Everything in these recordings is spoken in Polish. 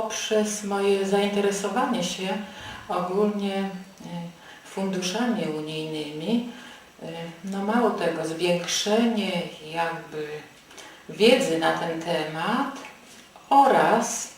poprzez moje zainteresowanie się ogólnie e, funduszami unijnymi. E, No mało tego, zwiększenie jakby wiedzy na ten temat oraz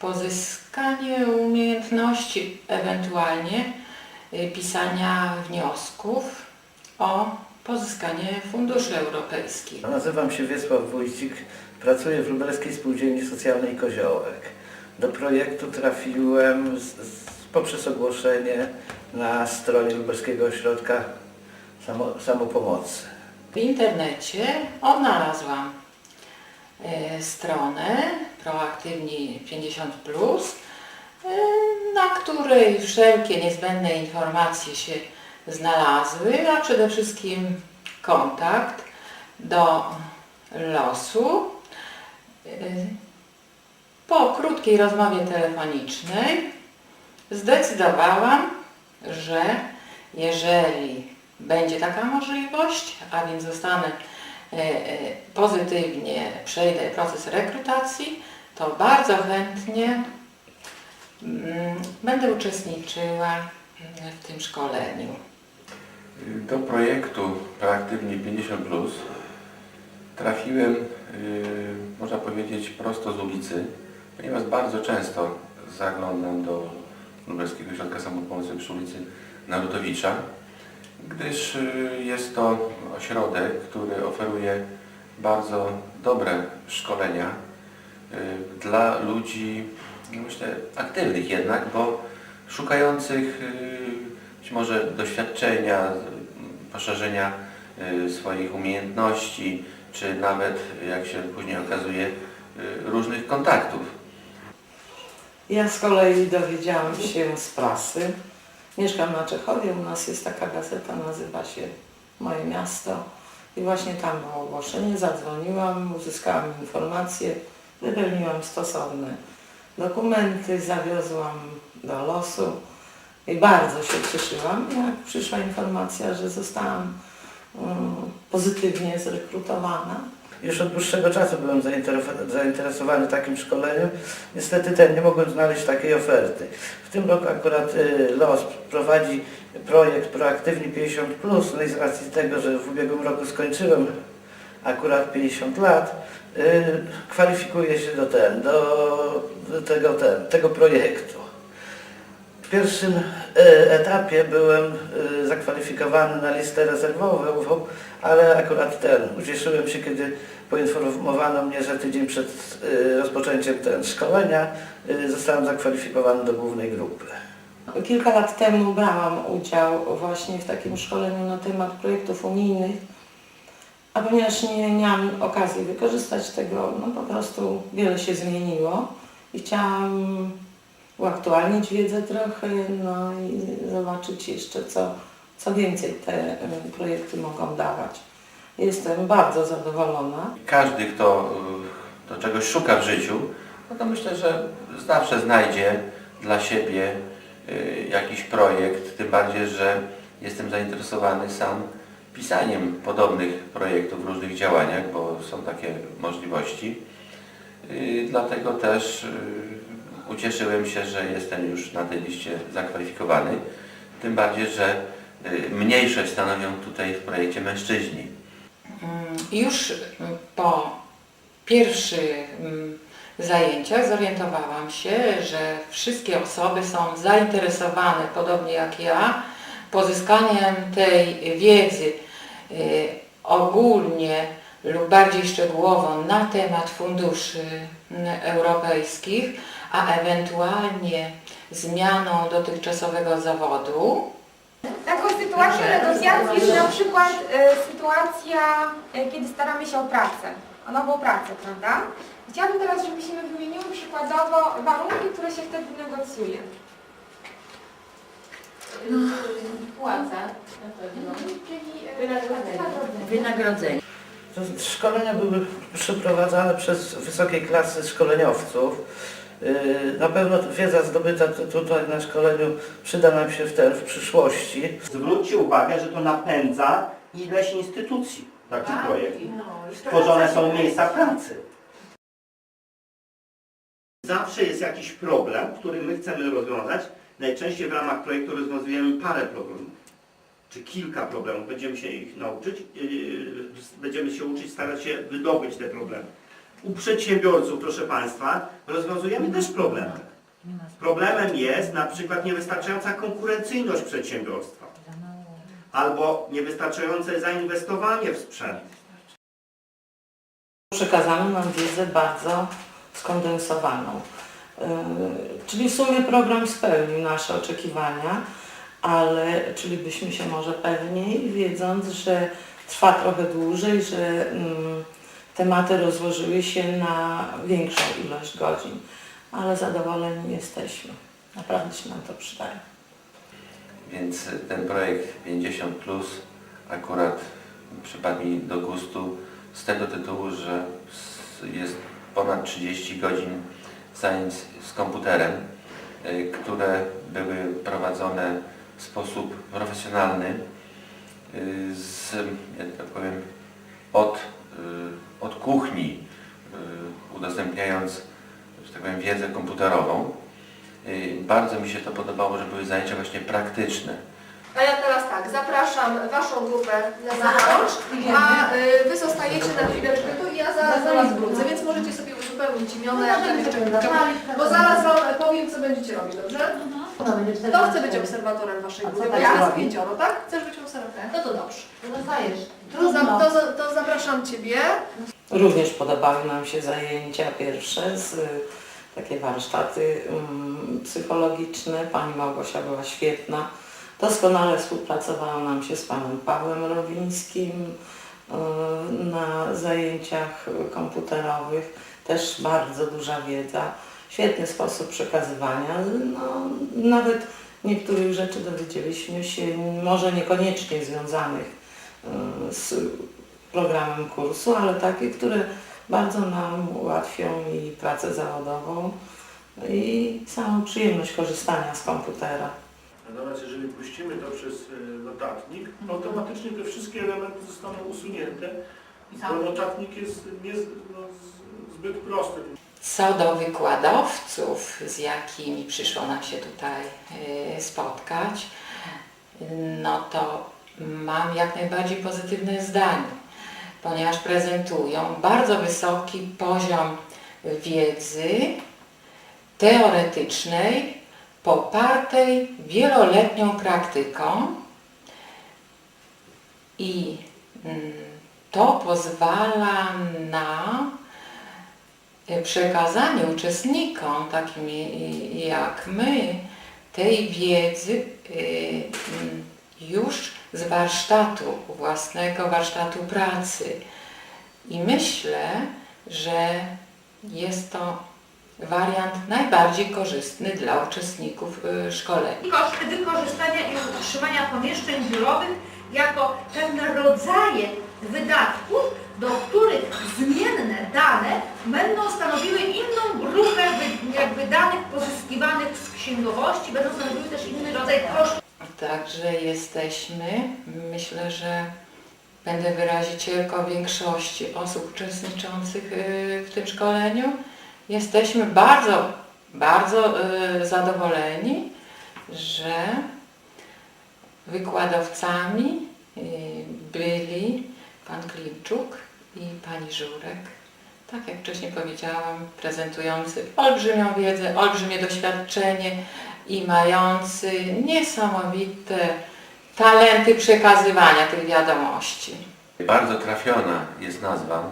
pozyskanie umiejętności ewentualnie y, pisania wniosków o pozyskanie funduszy europejskich. Nazywam się Wiesław Wójcik, pracuję w Lubelskiej Spółdzielni Socjalnej Koziołek. Do projektu trafiłem z, z, poprzez ogłoszenie na stronie Lubelskiego Ośrodka Samo, Samopomocy. W internecie odnalazłam e, stronę Proaktywni 50, e, na której wszelkie niezbędne informacje się znalazły, a przede wszystkim kontakt do losu. E, Po krótkiej rozmowie telefonicznej zdecydowałam, że jeżeli będzie taka możliwość, a więc zostanę e, e, pozytywnie, przejdę proces rekrutacji, to bardzo chętnie mm, będę uczestniczyła mm, w tym szkoleniu. Do projektu Proaktywnie 50 trafiłem, yy, można powiedzieć, prosto z ulicy, ponieważ bardzo często zaglądam do Lubelskiego Ośrodka Samopomocy przy ulicy Narutowicza, gdyż yy, jest to ośrodek, który oferuje bardzo dobre szkolenia yy, dla ludzi, no myślę, aktywnych jednak, bo szukających yy, być może doświadczenia, y, poszerzenia y, swoich umiejętności, czy nawet, jak się później okazuje, y, różnych kontaktów. Ja z kolei dowiedziałam się z prasy. Mieszkam na Czechowie, u nas jest taka gazeta, nazywa się Moje Miasto. I właśnie tam było ogłoszenie, zadzwoniłam, uzyskałam informacje, wypełniłam stosowne dokumenty, zawiozłam do losu i bardzo się cieszyłam, jak przyszła informacja, że zostałam mm, pozytywnie zrekrutowana. Już od dłuższego czasu byłem zaintereso- zainteresowany takim szkoleniem. Niestety ten nie mogłem znaleźć takiej oferty. W tym roku akurat y, LOS prowadzi projekt Proaktywni 50, no i z racji tego, że w ubiegłym roku skończyłem akurat 50 lat, y, kwalifikuję się do ten, do tego, ten, tego projektu. W pierwszym e, etapie byłem e, zakwalifikowany na listę rezerwową, ale akurat ten, ucieszyłem się, kiedy poinformowano mnie, że tydzień przed e, rozpoczęciem ten szkolenia zostałem zakwalifikowany do głównej grupy. Kilka lat temu brałam udział właśnie w takim szkoleniu na temat projektów unijnych, a ponieważ nie miałam okazji wykorzystać tego, no po prostu wiele się zmieniło i chciałam uaktualnić wiedzę trochę, no i zobaczyć jeszcze co, co więcej te y, projekty mogą dawać. Jestem bardzo zadowolona. Każdy, kto y, do czegoś szuka w życiu, no to myślę, że zawsze znajdzie dla siebie y, jakiś projekt, tym bardziej, że jestem zainteresowany sam pisaniem podobnych projektów w różnych działaniach, bo są takie możliwości. Dlatego też ucieszyłem się, że jestem już na tej liście zakwalifikowany. Tym bardziej, że y, mniejszość stanowią tutaj w projekcie mężczyźni. Mm, Już mm, po pierwszych mm, zajęciach zorientowałam się, że wszystkie osoby są zainteresowane, podobnie jak ja, pozyskaniem tej wiedzy y, ogólnie lub bardziej szczegółowo na temat funduszy europejskich, a ewentualnie zmianą dotychczasowego zawodu. Taką sytuacją negocjacji jest na przykład e, sytuacja, e, kiedy staramy się o pracę, o nową pracę, prawda? Chciałabym teraz, żebyśmy wymieniły przykładowo warunki, które się wtedy negocjuje. Płaca na pewno. Czyli Wynagrodzenie. wynagrodzenie. Szkolenia były przeprowadzane przez wysokiej klasy szkoleniowców. Yy, Na pewno wiedza zdobyta tu- tutaj na szkoleniu przyda nam się w, ten, w przyszłości. Zwróćcie uwagę, że to napędza ileś instytucji taki Tak? projekt. No, i Tworzone są miejsca pracy. Zawsze jest jakiś problem, który my chcemy rozwiązać. Najczęściej w ramach projektu rozwiązujemy parę problemów, czy kilka problemów. Będziemy się ich nauczyć, yy, będziemy się uczyć, starać się wydobyć te problemy. U przedsiębiorców, proszę Państwa, rozwiązujemy też problemy. Problemem jest na przykład niewystarczająca konkurencyjność przedsiębiorstwa albo niewystarczające zainwestowanie w sprzęt. Przekazano nam wiedzę bardzo skondensowaną. Yy, Czyli w sumie program spełnił nasze oczekiwania, ale czulibyśmy się może pewniej, wiedząc, że trwa trochę dłużej, że mm, tematy rozłożyły się na większą ilość godzin. Ale zadowoleni jesteśmy. Naprawdę się nam to przydaje. Więc ten projekt 50 plus akurat przypadł mi do gustu z tego tytułu, że jest ponad 30 godzin zajęć z komputerem, y, które były prowadzone w sposób profesjonalny, y, z, jak tak powiem, od, y, od kuchni, y, udostępniając, że tak powiem, wiedzę komputerową. Bardzo mi się to podobało, że były zajęcia właśnie praktyczne. A ja teraz tak, zapraszam Waszą grupę na zewnątrz, a Wy zostajecie na chwileczkę tu i ja zaraz Was wrócę, więc możecie sobie uzupełnić imiona, jak tam jeszcze bo zaraz Wam powiem, co będziecie robić, dobrze? Kto chce być obserwatorem Waszej A co grupy? Bo tak ja robi? z pięcioro, tak? Chcesz być obserwatorem? No to dobrze, to dostajesz. To, za, to, za- to zapraszam Ciebie. Również podobały nam się zajęcia pierwsze, z, y, takie warsztaty mm, psychologiczne. Pani Małgosia była świetna. Doskonale współpracowało nam się z panem Pawłem Rowińskim y, na zajęciach komputerowych. Też bardzo duża wiedza, świetny sposób przekazywania. No, nawet niektórych rzeczy dowiedzieliśmy się, może niekoniecznie związanych y, z programem kursu, ale takie, które bardzo nam ułatwią i pracę zawodową i samą przyjemność korzystania z komputera. Natomiast jeżeli puścimy to przez e, notatnik, automatycznie te wszystkie elementy zostaną usunięte, bo notatnik jest nie, no, zbyt prosty. Co do wykładowców, z jakimi przyszło nam się tutaj y, spotkać, no to mam jak najbardziej pozytywne zdanie, ponieważ prezentują bardzo wysoki poziom wiedzy teoretycznej, popartej wieloletnią praktyką i mm, to pozwala na przekazanie uczestnikom, takim jak my, tej wiedzy y, mm, już z warsztatu, własnego warsztatu pracy. I myślę, że jest to wariant najbardziej korzystny dla uczestników y, szkolenia. koszty wykorzystania i utrzymania pomieszczeń biurowych jako pewne rodzaje wydatków, do których zmienne dane będą stanowiły inną grupę jakby danych pozyskiwanych z księgowości, będą stanowiły też inny rodzaj kosztów. Także jesteśmy, myślę, że będę wyrazicielką większości osób uczestniczących y, w tym szkoleniu. Jesteśmy bardzo, bardzo y, zadowoleni, że wykładowcami y, byli pan Klimczuk i pani Żurek. Tak jak wcześniej powiedziałam, prezentujący olbrzymią wiedzę, olbrzymie doświadczenie i mający niesamowite talenty przekazywania tych wiadomości. Bardzo trafiona jest nazwa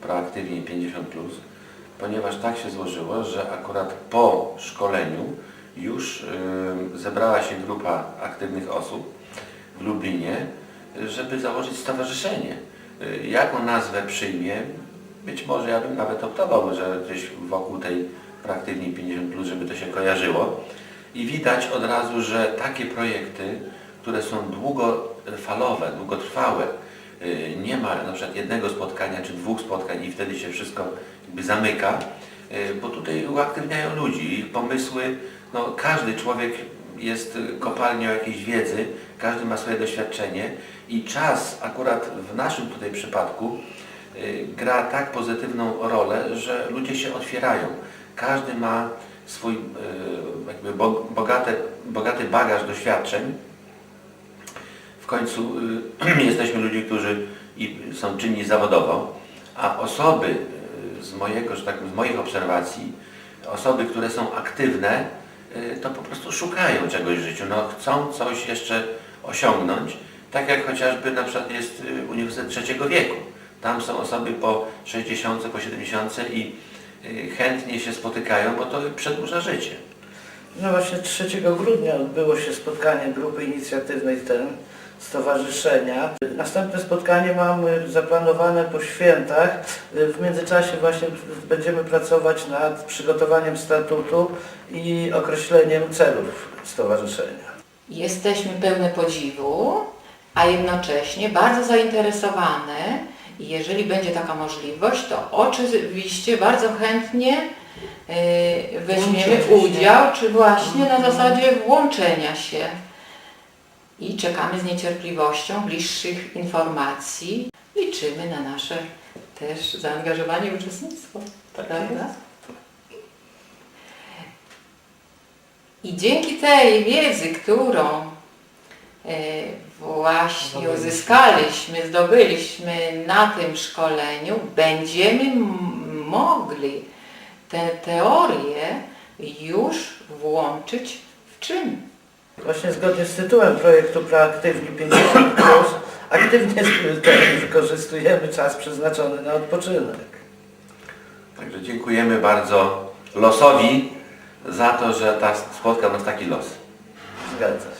Proaktywnie 50+, ponieważ tak się złożyło, że akurat po szkoleniu już y, zebrała się grupa aktywnych osób w Lublinie, żeby założyć stowarzyszenie. Y, jaką nazwę przyjmie, być może ja bym nawet optował, że gdzieś wokół tej Proaktywnie 50+, żeby to się kojarzyło. I widać od razu, że takie projekty, które są długofalowe, długotrwałe, y, nie ma na przykład jednego spotkania czy dwóch spotkań i wtedy się wszystko jakby zamyka, y, bo tutaj uaktywniają ludzi, ich pomysły, no każdy człowiek jest y, kopalnią jakiejś wiedzy, każdy ma swoje doświadczenie i czas akurat w naszym tutaj przypadku y, gra tak pozytywną rolę, że ludzie się otwierają. każdy ma swój e, jakby bo- bogate, bogaty bagaż doświadczeń. W końcu y, jesteśmy ludźmi, którzy są czynni zawodowo, a osoby y, z mojego, że tak z moich obserwacji, osoby, które są aktywne, y, to po prostu szukają czegoś w życiu, no chcą coś jeszcze osiągnąć, tak jak chociażby na przykład jest y, Uniwersytet Trzeciego Wieku. Tam są osoby po 60, po 70 i y, chętnie się spotykają, bo to przedłuża życie. No właśnie 3 grudnia odbyło się spotkanie grupy inicjatywnej TEN, stowarzyszenia. Następne spotkanie mamy zaplanowane po świętach. W międzyczasie właśnie będziemy pracować nad przygotowaniem statutu i określeniem celów stowarzyszenia. Jesteśmy pełne podziwu, a jednocześnie bardzo zainteresowane jeżeli będzie taka możliwość, to oczywiście bardzo chętnie y, weźmiemy udział, czy właśnie na zasadzie włączenia się. I czekamy z niecierpliwością bliższych informacji. Liczymy na nasze też zaangażowanie i uczestnictwo. Prawda? I dzięki tej wiedzy, którą e, właśnie uzyskaliśmy, zdobyliśmy na tym szkoleniu, będziemy mogli te teorie już włączyć w czyn. Właśnie zgodnie z tytułem projektu Proaktywni 50 plus, aktywnie wykorzystujemy czas przeznaczony na odpoczynek. Także dziękujemy bardzo losowi za to, że ta, spotkał nas taki los. Zgadza się.